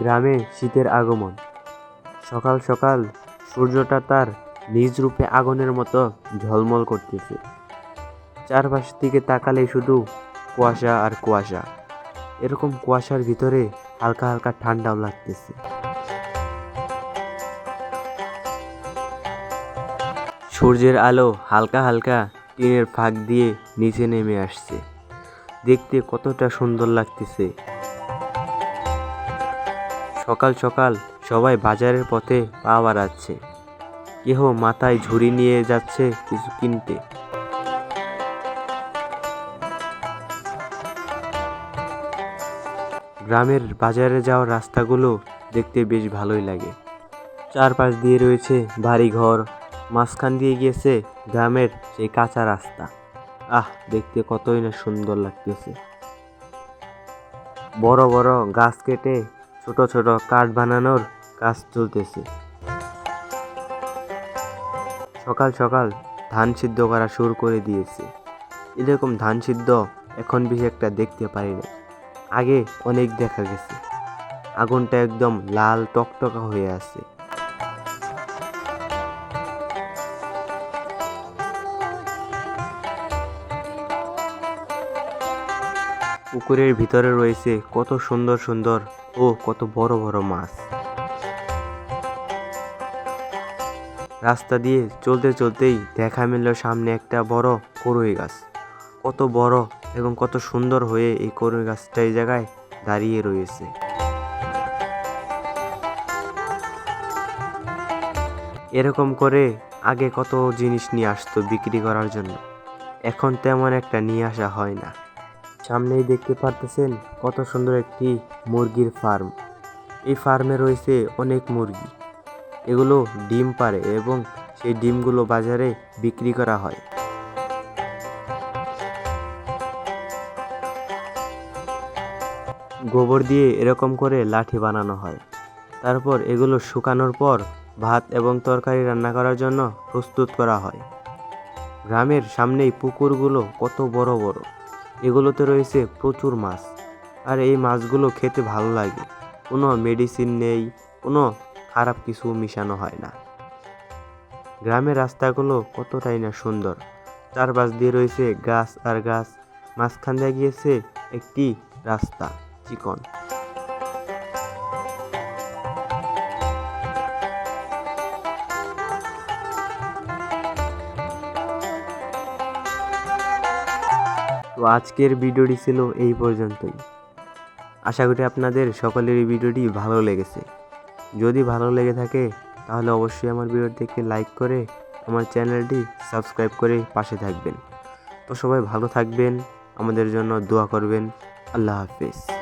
গ্রামে শীতের আগমন। সকাল সকাল সূর্যটা তার নিজ রূপে আগুনের মতো ঝলমল করতেছে। চারপাশ দিকে তাকালে শুধু কুয়াশা আর কুয়াশা। এরকম কুয়াশার ভিতরে হালকা হালকা ঠান্ডাও লাগতেছে। সূর্যের আলো হালকা হালকা টিনের ফাঁক দিয়ে নিচে নেমে আসছে। দেখতে কতটা সুন্দর লাগতেছে। সকাল সকাল সবাই বাজারের পথে পা বাড়াচ্ছে। কেহ মাথায় ঝুড়ি নিয়ে যাচ্ছে কিছু কিনতে। গ্রামের বাজারে যাওয়ার রাস্তাগুলো দেখতে বেশ ভালোই লাগে। চারপাশ দিয়ে রয়েছে বাড়ি ঘর মাঝখান দিয়ে গিয়েছে গ্রামের সেই কাঁচা রাস্তা। আহ, দেখতে কতই না সুন্দর লাগতেছে। বড় বড় গাছ কেটে ছোট ছোট কাঠ বানানোর কাজ চলতেছে। সকাল সকাল ধান সিদ্ধ করা শুরু করে দিয়েছে। এরকম ধান সিদ্ধ এখন বেশি একটা দেখতে পারি না আগে অনেক দেখা গেছে। আগুনটা একদম লাল টকটকা হয়ে আছে। পুকুরের ভিতরে রয়েছে কত সুন্দর সুন্দর ও কত বড় বড় মাছ। রাস্তা দিয়ে চলতে চলতেই দেখা মিলল সামনে একটা বড় করই গাছ। কত বড় এবং কত সুন্দর হয়ে এই করই গাছটা এই জায়গায় দাঁড়িয়ে রয়েছে। এরকম করে আগে কত জিনিস নিয়ে আসতো বিক্রি করার জন্য। এখন তেমন একটা নিয়ে আসা হয় না। সামনেই দেখতে পারতেছেন কত সুন্দর একটি মুরগির ফার্ম। এই ফার্মে রয়েছে অনেক মুরগি। এগুলো ডিম পারে এবং সেই ডিমগুলো বাজারে বিক্রি করা হয়। গোবর দিয়ে এরকম করে লাঠি বানানো হয়। তারপর এগুলো শুকানোর পর ভাত এবং তরকারি রান্না করার জন্য প্রস্তুত করা হয়। গ্রামের সামনেই পুকুরগুলো কত বড় বড়। এগুলোতে রয়েছে প্রচুর মাছ। আর এই মাছগুলো খেতে ভালো লাগে। কোনো মেডিসিন নেই, কোনো খারাপ কিছু মিশানো হয় না। গ্রামের রাস্তাগুলো কতটাই না সুন্দর। চারপাশ দিয়ে রয়েছে গাছ আর গাছ। মাঝখান দিয়ে গিয়েছে একটি রাস্তা, চিকন। তো আজকের ভিডিওটি ছিল এই পর্যন্তই। আশা করি আপনাদের সকলের এই ভিডিওটি ভালো লেগেছে। যদি ভালো লেগে থাকে, তাহলে অবশ্যই আমার ভিডিওটিকে লাইক করে আমার চ্যানেলটি সাবস্ক্রাইব করে পাশে থাকবেন। তো সবাই ভালো থাকবেন, আমাদের জন্য দোয়া করবেন। আল্লাহ হাফিজ।